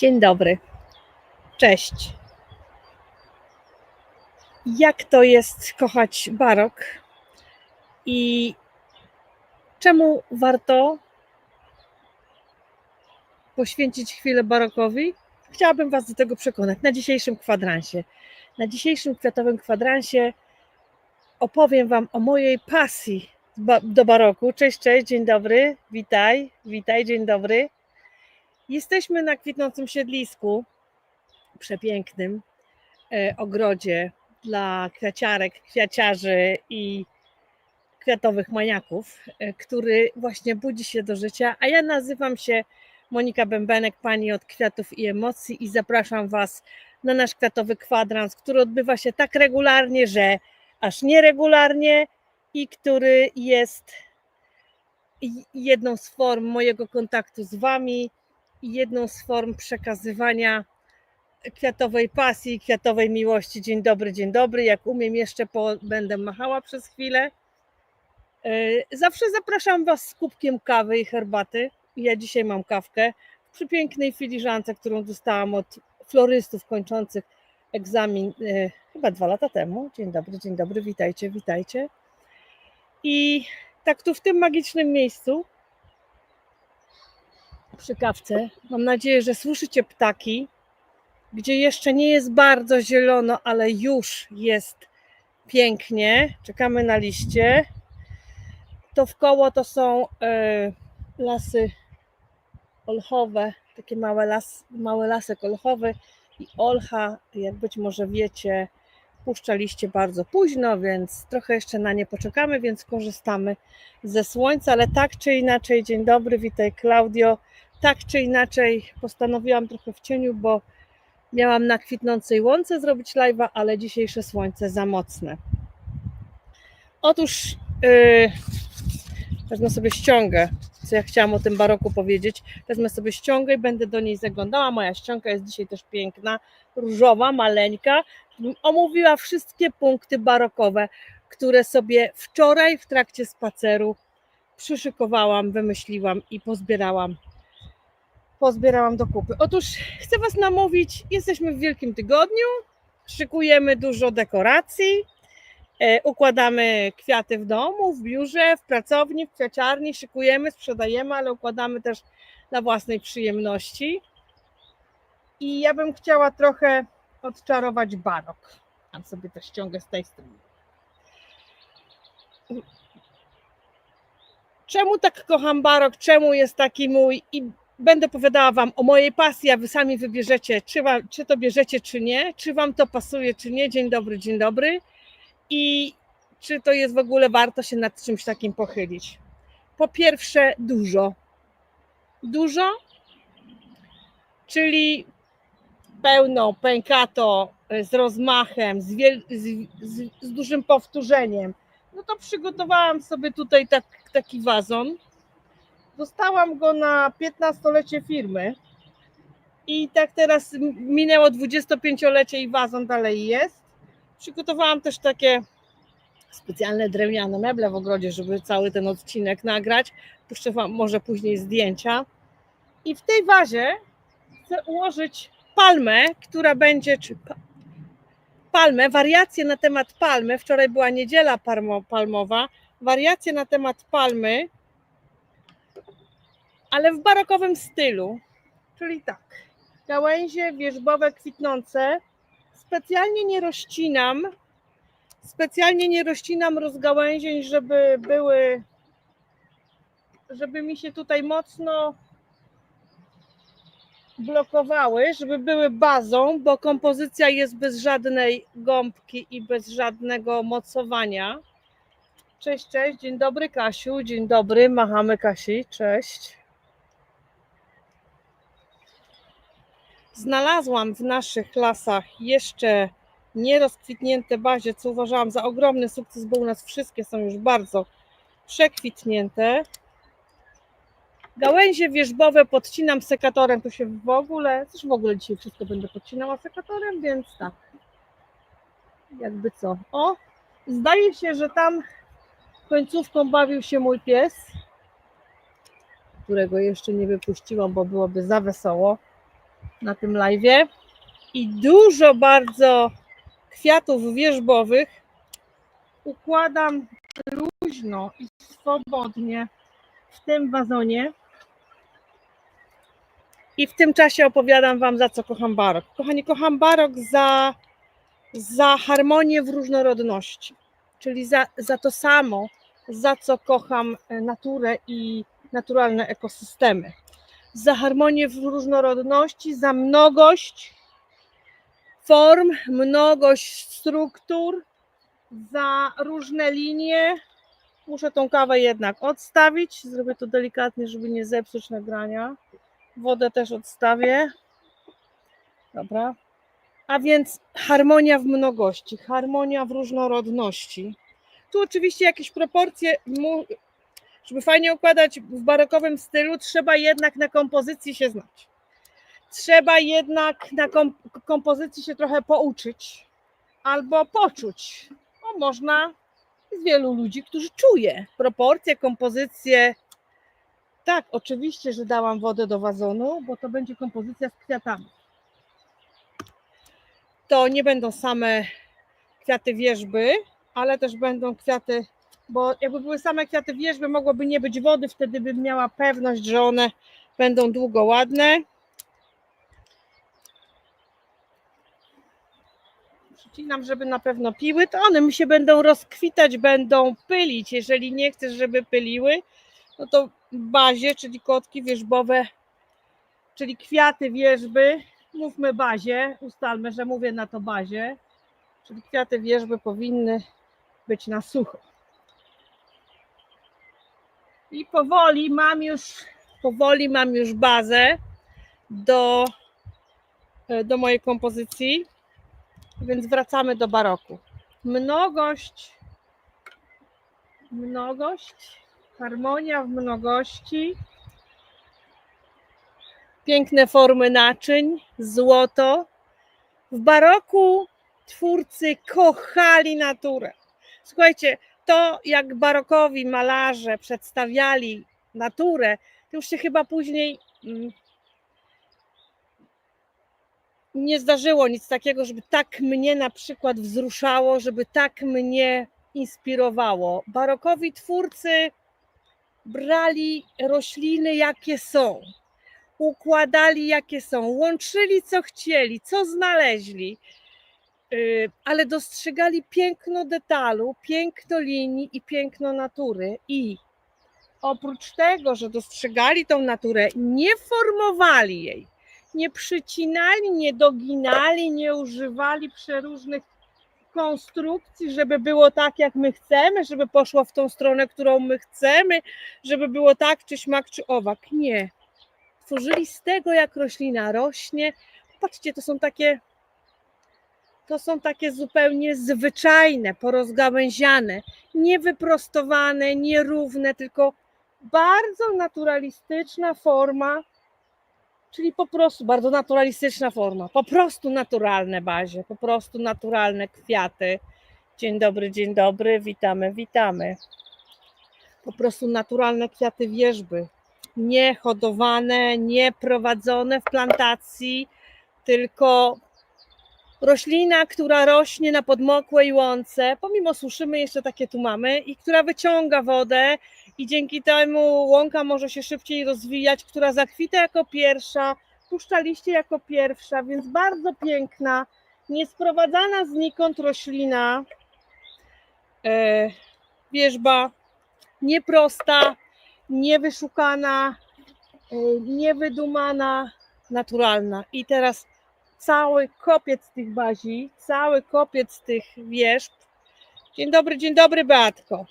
Dzień dobry. Cześć. Jak to jest kochać barok i czemu warto poświęcić chwilę barokowi? Chciałabym Was do tego przekonać na dzisiejszym kwadransie. Na dzisiejszym kwiatowym kwadransie opowiem Wam o mojej pasji do baroku. Cześć, cześć, dzień dobry, witaj, witaj, dzień dobry. Jesteśmy na kwitnącym siedlisku, przepięknym e, ogrodzie dla kwiaciarek, kwiaciarzy i kwiatowych maniaków, e, który właśnie budzi się do życia. A ja nazywam się Monika Bębenek, pani od kwiatów i emocji i zapraszam Was na nasz kwiatowy kwadrans, który odbywa się tak regularnie, że aż nieregularnie i który jest jedną z form mojego kontaktu z Wami jedną z form przekazywania kwiatowej pasji, kwiatowej miłości. Dzień dobry, dzień dobry. Jak umiem, jeszcze po, będę machała przez chwilę. Yy, Zawsze zapraszam Was z kubkiem kawy i herbaty. Ja dzisiaj mam kawkę w przepięknej filiżance, którą dostałam od florystów kończących egzamin yy, chyba dwa lata temu. Dzień dobry, dzień dobry, witajcie, witajcie. I tak tu w tym magicznym miejscu przy kawce. Mam nadzieję, że słyszycie ptaki, gdzie jeszcze nie jest bardzo zielono, ale już jest pięknie. Czekamy na liście. To w koło to są e, lasy olchowe, takie małe, las, mały lasek olchowy i olcha, jak być może wiecie, puszcza liście bardzo późno, więc trochę jeszcze na nie poczekamy, więc korzystamy ze słońca, ale tak czy inaczej, dzień dobry, witaj Klaudio, tak czy inaczej postanowiłam trochę w cieniu, bo miałam na kwitnącej łące zrobić live'a, ale dzisiejsze słońce za mocne. Otóż yy, wezmę sobie ściągę, co ja chciałam o tym baroku powiedzieć. Wezmę sobie ściągę i będę do niej zaglądała. Moja ściąga jest dzisiaj też piękna, różowa, maleńka. Omówiła wszystkie punkty barokowe, które sobie wczoraj w trakcie spaceru przyszykowałam, wymyśliłam i pozbierałam pozbierałam do kupy. Otóż chcę Was namówić, jesteśmy w Wielkim Tygodniu, szykujemy dużo dekoracji, e, układamy kwiaty w domu, w biurze, w pracowni, w kwiaciarni, szykujemy, sprzedajemy, ale układamy też dla własnej przyjemności. I ja bym chciała trochę odczarować barok. Tam sobie też ściągę z tej strony. Czemu tak kocham barok? Czemu jest taki mój? I będę opowiadała Wam o mojej pasji, a Wy sami wybierzecie, czy, wam, czy to bierzecie, czy nie, czy Wam to pasuje, czy nie. Dzień dobry, dzień dobry. I czy to jest w ogóle warto się nad czymś takim pochylić. Po pierwsze, dużo. Dużo, czyli pełno, pękato, z rozmachem, z, wiel- z, z, z dużym powtórzeniem. No to przygotowałam sobie tutaj tak, taki wazon. Dostałam go na 15-lecie firmy i tak teraz minęło 25-lecie i wazon dalej jest. Przygotowałam też takie specjalne drewniane meble w ogrodzie, żeby cały ten odcinek nagrać. Puszczę Wam może później zdjęcia. I w tej wazie chcę ułożyć palmę, która będzie, czy pa- palmę, wariacje na temat palmy. Wczoraj była niedziela palmo, palmowa. Wariacje na temat palmy, ale w barokowym stylu. Czyli tak, gałęzie wierzbowe kwitnące. Specjalnie nie rozcinam, specjalnie nie rozcinam rozgałęzień, żeby były, żeby mi się tutaj mocno blokowały, żeby były bazą, bo kompozycja jest bez żadnej gąbki i bez żadnego mocowania. Cześć, cześć, dzień dobry Kasiu, dzień dobry, machamy Kasi, cześć. Znalazłam w naszych lasach jeszcze nierozkwitnięte bazie, co uważałam za ogromny sukces, bo u nas wszystkie są już bardzo przekwitnięte. Gałęzie wierzbowe podcinam sekatorem, to się w ogóle, też w ogóle dzisiaj wszystko będę podcinała sekatorem, więc tak. Jakby co. O, zdaje się, że tam końcówką bawił się mój pies, którego jeszcze nie wypuściłam, bo byłoby za wesoło. Na tym live i dużo bardzo kwiatów wierzbowych układam luźno i swobodnie w tym wazonie. I w tym czasie opowiadam Wam, za co kocham barok. Kochani, kocham barok za, za harmonię w różnorodności, czyli za, za to samo, za co kocham e, naturę i naturalne ekosystemy. Za harmonię w różnorodności, za mnogość form, mnogość struktur, za różne linie. Muszę tą kawę jednak odstawić. Zrobię to delikatnie, żeby nie zepsuć nagrania. Wodę też odstawię. Dobra. A więc harmonia w mnogości, harmonia w różnorodności. Tu oczywiście jakieś proporcje, żeby fajnie układać w barokowym stylu, trzeba jednak na kompozycji się znać. Trzeba jednak na kom- kompozycji się trochę pouczyć albo poczuć. O, można z wielu ludzi, którzy czuje proporcje, kompozycje. Tak, oczywiście, że dałam wodę do wazonu, bo to będzie kompozycja z kwiatami. To nie będą same kwiaty wierzby, ale też będą kwiaty, bo jakby były same kwiaty wierzby, mogłoby nie być wody, wtedy bym miała pewność, że one będą długo ładne. Przycinam, żeby na pewno piły, to one mi się będą rozkwitać, będą pylić. Jeżeli nie chcesz, żeby pyliły, no to bazie, czyli kotki wierzbowe, czyli kwiaty wierzby, mówmy bazie, ustalmy, że mówię na to bazie, czyli kwiaty wierzby powinny być na sucho. I powoli mam już, powoli mam już bazę do, do mojej kompozycji, więc wracamy do baroku. Mnogość, mnogość, harmonia w mnogości, piękne formy naczyń, złoto. W baroku twórcy kochali naturę. Słuchajcie, to jak barokowi malarze przedstawiali naturę, to już się chyba później mm, nie zdarzyło nic takiego, żeby tak mnie na przykład wzruszało, żeby tak mnie inspirowało. Barokowi twórcy brali rośliny, jakie są, układali, jakie są, łączyli, co chcieli, co znaleźli, ale dostrzegali piękno detalu, piękno linii i piękno natury. I oprócz tego, że dostrzegali tą naturę, nie formowali jej, nie przycinali, nie doginali, nie używali przeróżnych konstrukcji, żeby było tak, jak my chcemy, żeby poszło w tą stronę, którą my chcemy, żeby było tak, czy śmak, czy owak. Nie. Tworzyli z tego, jak roślina rośnie. Patrzcie, to są takie to są takie zupełnie zwyczajne, porozgałęziane, niewyprostowane, nierówne, tylko bardzo naturalistyczna forma Czyli po prostu bardzo naturalistyczna forma, po prostu naturalne bazie, po prostu naturalne kwiaty. Dzień dobry, dzień dobry, witamy, witamy. Po prostu naturalne kwiaty wierzby, nie hodowane, nie prowadzone w plantacji, tylko roślina, która rośnie na podmokłej łące, pomimo suszymy jeszcze takie tu mamy, i która wyciąga wodę i dzięki temu łąka może się szybciej rozwijać, która zakwita jako pierwsza, puszcza liście jako pierwsza, więc bardzo piękna, niesprowadzana znikąd roślina, e, wierzba, nieprosta, niewyszukana, e, niewydumana, naturalna. I teraz cały kopiec tych bazi, cały kopiec tych wierzb. Dzień dobry, dzień dobry Beatko.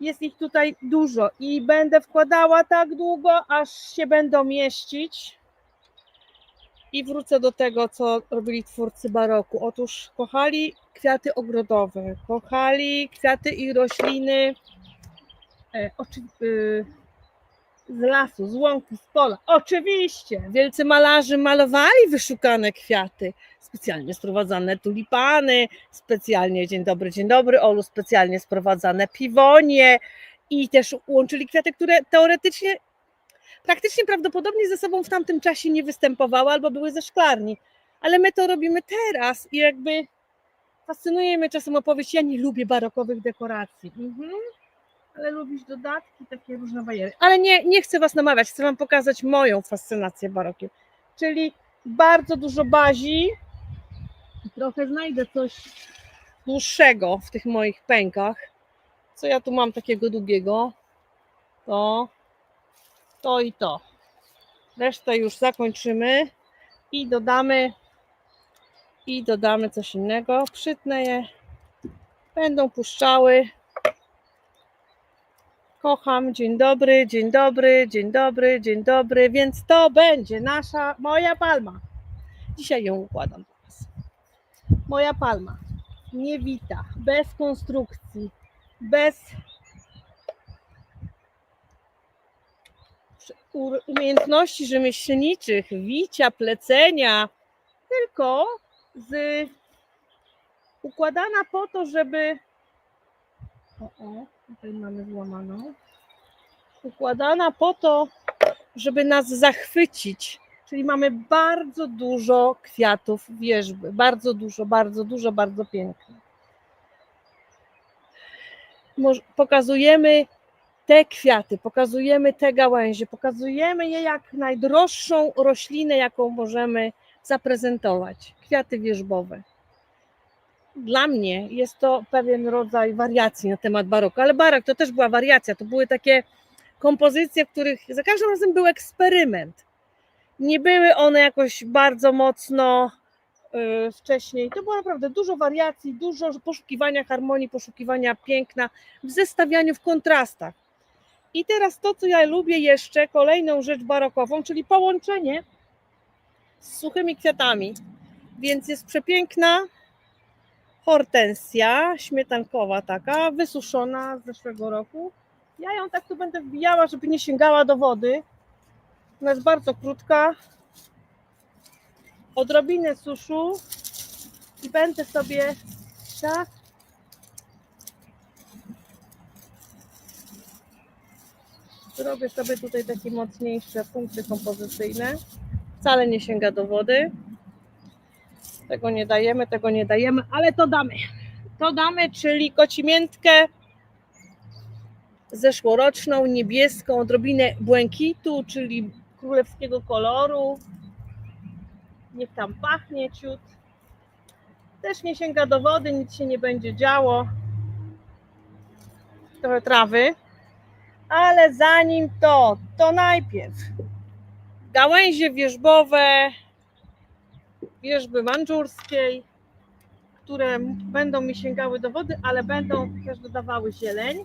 Jest ich tutaj dużo i będę wkładała tak długo, aż się będą mieścić. I wrócę do tego, co robili twórcy baroku. Otóż kochali kwiaty ogrodowe, kochali kwiaty i rośliny e, oczy, y, z lasu, z łąki, z pola. Oczywiście, wielcy malarzy malowali wyszukane kwiaty, specjalnie sprowadzane tulipany, specjalnie, dzień dobry, dzień dobry, Olu, specjalnie sprowadzane piwonie i też łączyli kwiaty, które teoretycznie praktycznie prawdopodobnie ze sobą w tamtym czasie nie występowały albo były ze szklarni. Ale my to robimy teraz i jakby fascynuje mnie czasem opowieść, ja nie lubię barokowych dekoracji. Mhm. Ale lubisz dodatki, takie różne bajery. Ale nie, nie chcę Was namawiać, chcę Wam pokazać moją fascynację barokiem. Czyli bardzo dużo bazi. Trochę znajdę coś dłuższego w tych moich pękach. Co ja tu mam takiego długiego? To, to i to. Resztę już zakończymy i dodamy i dodamy coś innego. Przytnę je. Będą puszczały. Kocham. Dzień dobry, dzień dobry, dzień dobry, dzień dobry. Więc to będzie nasza, moja palma. Dzisiaj ją układam teraz. Moja palma. Niewita, bez konstrukcji, bez umiejętności rzemieślniczych, wicia, plecenia, tylko z układana po to, żeby o, o, tutaj mamy złamaną. Układana po to, żeby nas zachwycić. Czyli mamy bardzo dużo kwiatów wierzby. Bardzo dużo, bardzo dużo, bardzo pięknie. Moż- Pokazujemy te kwiaty, pokazujemy te gałęzie, pokazujemy je jak najdroższą roślinę, jaką możemy zaprezentować. Kwiaty wierzbowe. Dla mnie jest to pewien rodzaj wariacji na temat baroku, ale barok to też była wariacja. To były takie kompozycje, w których za każdym razem był eksperyment. Nie były one jakoś bardzo mocno y, wcześniej. To było naprawdę dużo wariacji, dużo poszukiwania harmonii, poszukiwania piękna w zestawianiu, w kontrastach. I teraz to, co ja lubię jeszcze, kolejną rzecz barokową, czyli połączenie z suchymi kwiatami. Więc jest przepiękna hortensja, śmietankowa taka, wysuszona z zeszłego roku. Ja ją tak tu będę wbijała, żeby nie sięgała do wody. Ona jest bardzo krótka. Odrobinę suszu i będę sobie tak Zrobię sobie tutaj takie mocniejsze punkty kompozycyjne. Wcale nie sięga do wody. Tego nie dajemy, tego nie dajemy, ale to damy. To damy, czyli kocimiętkę zeszłoroczną, niebieską, odrobinę błękitu, czyli królewskiego koloru. Niech tam pachnie ciut. Też nie sięga do wody, nic się nie będzie działo. Trochę trawy. Ale zanim to, to najpierw gałęzie wierzbowe wierzby mandżurskiej, które będą mi sięgały do wody, ale będą też dodawały zieleń.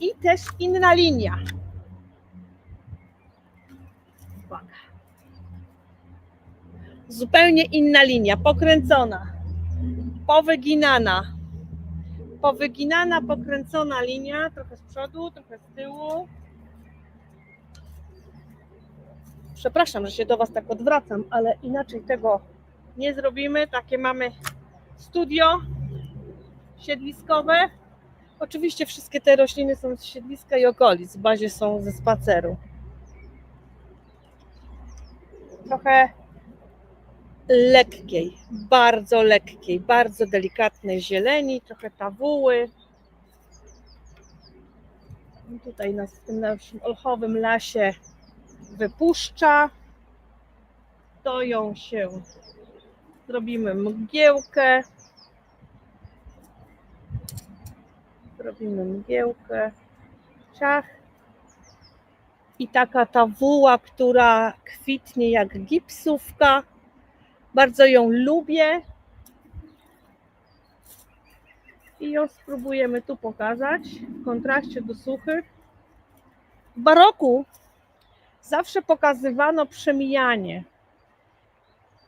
I też inna linia. Uwaga. Zupełnie inna linia, pokręcona, powyginana. Powyginana, pokręcona linia, trochę z przodu, trochę z tyłu. Przepraszam, że się do Was tak odwracam, ale inaczej tego nie zrobimy. Takie mamy studio siedliskowe. Oczywiście wszystkie te rośliny są z siedliska i okolic, w bazie są ze spaceru. Trochę lekkiej, bardzo lekkiej, bardzo delikatnej zieleni, trochę tawuły. Tutaj nas w tym naszym olchowym lasie wypuszcza. Stoją się, zrobimy mgiełkę. Zrobimy mgiełkę. Ciach. I taka ta wuła, która kwitnie jak gipsówka. Bardzo ją lubię. I ją spróbujemy tu pokazać w kontraście do suchych. W baroku zawsze pokazywano przemijanie.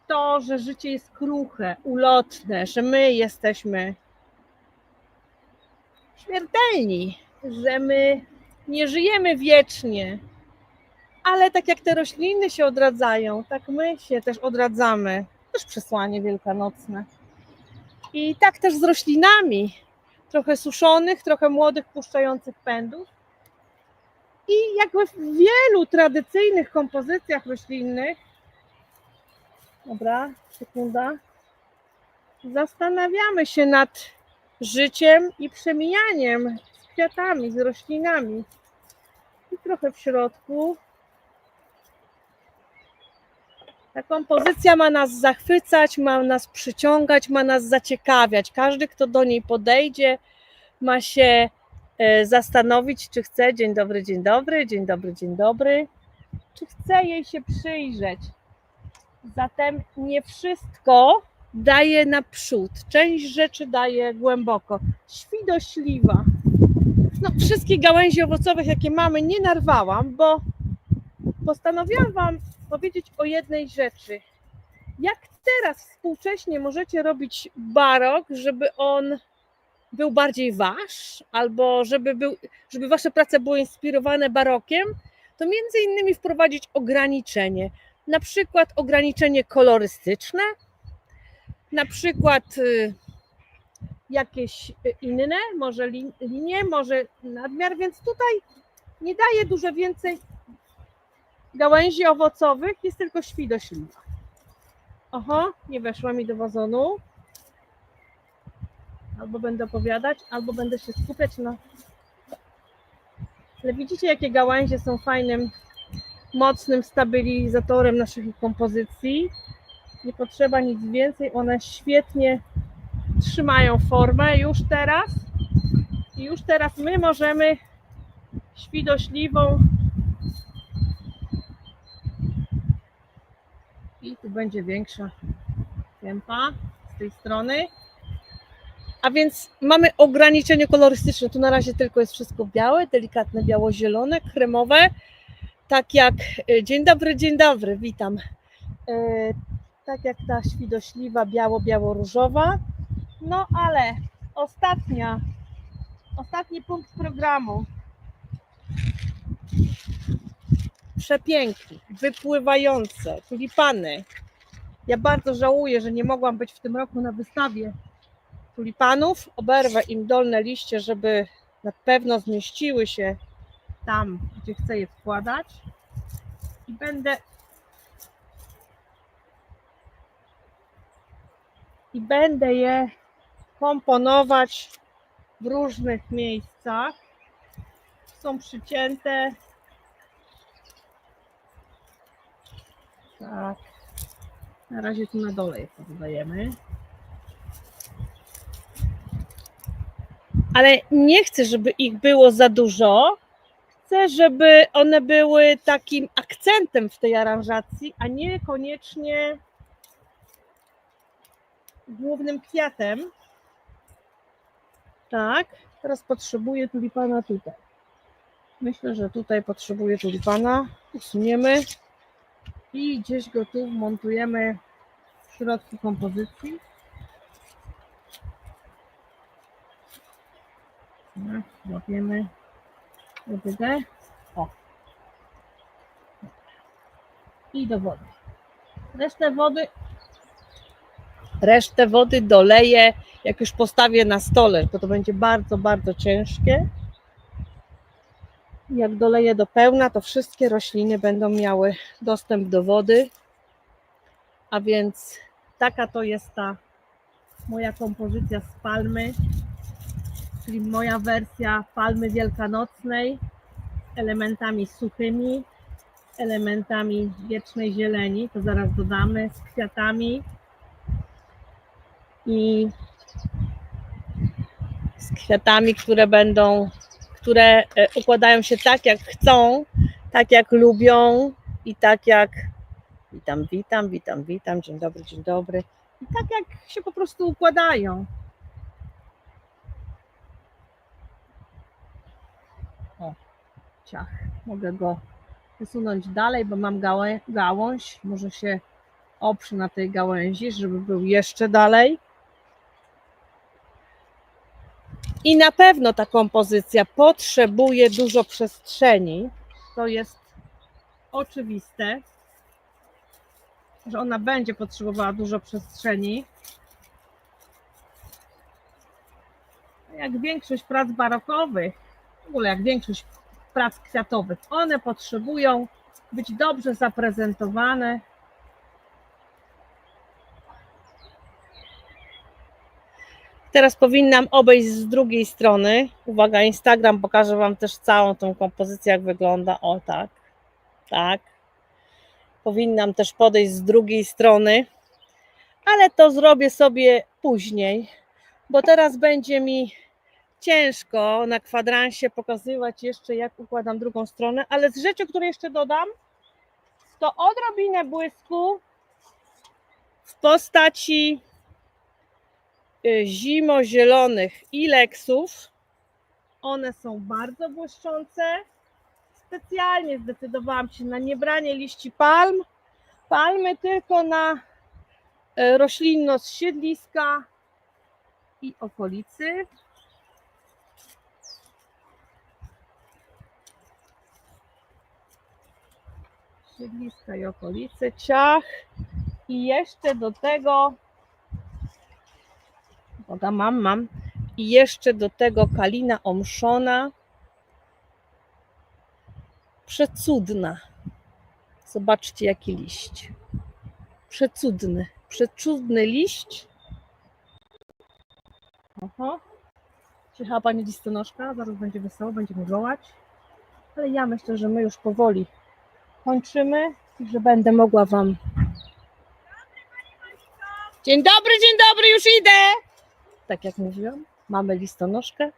To, że życie jest kruche, ulotne, że my jesteśmy śmiertelni, że my nie żyjemy wiecznie. Ale tak jak te rośliny się odradzają, tak my się też odradzamy. Też przesłanie wielkanocne. I tak też z roślinami. Trochę suszonych, trochę młodych, puszczających pędów. I jak w wielu tradycyjnych kompozycjach roślinnych, dobra, sekunda, zastanawiamy się nad życiem i przemijaniem z kwiatami, z roślinami. I trochę w środku. Ta kompozycja ma nas zachwycać, ma nas przyciągać, ma nas zaciekawiać. Każdy, kto do niej podejdzie, ma się zastanowić, czy chce. Dzień dobry, dzień dobry, dzień dobry, dzień dobry. Czy chce jej się przyjrzeć. Zatem nie wszystko daje naprzód. Część rzeczy daje głęboko. Świdośliwa. No, wszystkich gałęzi owocowych, jakie mamy, nie narwałam, bo postanowiłam Wam powiedzieć o jednej rzeczy. Jak teraz współcześnie możecie robić barok, żeby on był bardziej wasz, albo żeby, był, żeby wasze prace były inspirowane barokiem, to między innymi wprowadzić ograniczenie. Na przykład ograniczenie kolorystyczne, na przykład y, jakieś y, inne, może lin- linie, może nadmiar, więc tutaj nie daje dużo więcej gałęzi owocowych, jest tylko świdośliwa. Oho, nie weszła mi do wazonu. Albo będę opowiadać, albo będę się skupiać na. Ale widzicie, jakie gałęzie są fajnym, mocnym stabilizatorem naszych kompozycji. Nie potrzeba nic więcej, one świetnie trzymają formę już teraz. I już teraz my możemy świdośliwą i tu będzie większa kępa z tej strony. A więc mamy ograniczenie kolorystyczne. Tu na razie tylko jest wszystko białe, delikatne biało-zielone, kremowe. Tak jak e, dzień dobry, dzień dobry, witam. E, Tak jak ta świdośliwa biało-biało-różowa. No ale ostatnia, ostatni punkt programu. Przepiękny, wypływające, tulipany. Ja bardzo żałuję, że nie mogłam być w tym roku na wystawie tulipanów. Oberwę im dolne liście, żeby na pewno zmieściły się tam, gdzie chcę je wkładać. I będę i będę je komponować w różnych miejscach. Są przycięte. Tak. Na razie tu na dole je poddajemy. Ale nie chcę, żeby ich było za dużo. Chcę, żeby one były takim akcentem w tej aranżacji, a niekoniecznie głównym kwiatem. Tak, teraz potrzebuję tulipana tutaj. Myślę, że tutaj potrzebuję tulipana. Usuniemy i gdzieś go tu montujemy w środku kompozycji. Tak, Łapiemy łopytę. O. I do wody. Resztę wody Resztę wody doleję, jak już postawię na stole, to to będzie bardzo, bardzo ciężkie. Jak doleję do pełna, to wszystkie rośliny będą miały dostęp do wody. A więc taka to jest ta moja kompozycja z palmy, czyli moja wersja palmy wielkanocnej elementami suchymi, elementami wiecznej zieleni, to zaraz dodamy, z kwiatami, i z kwiatami, które będą, które e, układają się tak, jak chcą, tak jak lubią i tak jak witam, witam, witam, witam, dzień dobry, dzień dobry. I tak jak się po prostu układają. O, mogę go wysunąć dalej, bo mam gałę, gałąź, może się oprze na tej gałęzi, żeby był jeszcze dalej. I na pewno ta kompozycja potrzebuje dużo przestrzeni. To jest oczywiste, że ona będzie potrzebowała dużo przestrzeni. Jak większość prac barokowych, w ogóle jak większość prac kwiatowych. One potrzebują być dobrze zaprezentowane. Teraz powinnam obejść z drugiej strony. Uwaga, Instagram pokaże Wam też całą tą kompozycję, jak wygląda. O tak, tak. Powinnam też podejść z drugiej strony, ale to zrobię sobie później, bo teraz będzie mi ciężko na kwadransie pokazywać jeszcze, jak układam drugą stronę, ale z rzeczy, które jeszcze dodam, to odrobinę błysku w postaci y, zimozielonych ileksów. One są bardzo błyszczące. Specjalnie zdecydowałam się na niebranie liści palm, palmy tylko na y, roślinność siedliska i okolicy. Siedliska i okolice, ciach. I jeszcze do tego woda mam, mam. I jeszcze do tego kalina omszona. Przecudna. Zobaczcie jaki liść. Przecudny, przecudny liść. Oho. Przyjechała pani listonoszka, zaraz będzie wesoło, będziemy wołać. Ale ja myślę, że my już powoli kończymy że będę mogła Wam. Dzień dobry, dzień dobry, już idę! Tak jak mówiłam, mamy listonoszkę,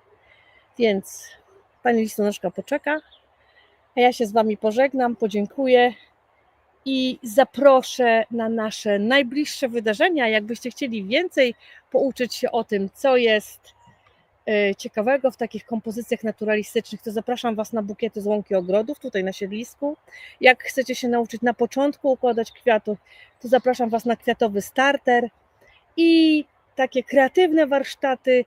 więc pani listonoszka poczeka, a ja się z Wami pożegnam, podziękuję i zaproszę na nasze najbliższe wydarzenia. Jakbyście chcieli więcej pouczyć się o tym, co jest ciekawego w takich kompozycjach naturalistycznych, to zapraszam Was na bukiety z łąki ogrodów, tutaj na siedlisku. Jak chcecie się nauczyć na początku układać kwiatów, to zapraszam Was na kwiatowy starter i takie kreatywne warsztaty,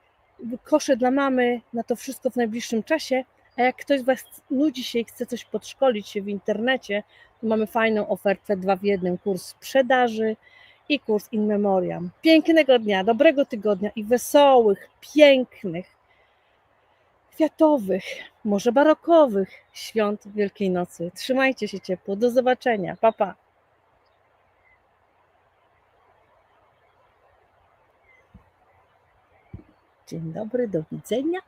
kosze dla mamy, na to wszystko w najbliższym czasie. A jak ktoś z Was nudzi się i chce coś podszkolić się w internecie, to mamy fajną ofertę dwa w jednym, kurs sprzedaży i kurs in memoriam. Pięknego dnia, dobrego tygodnia i wesołych, pięknych, kwiatowych, może barokowych świąt Wielkiej Nocy. Trzymajcie się ciepło. Do zobaczenia. Pa, pa. Dzień dobry, do widzenia.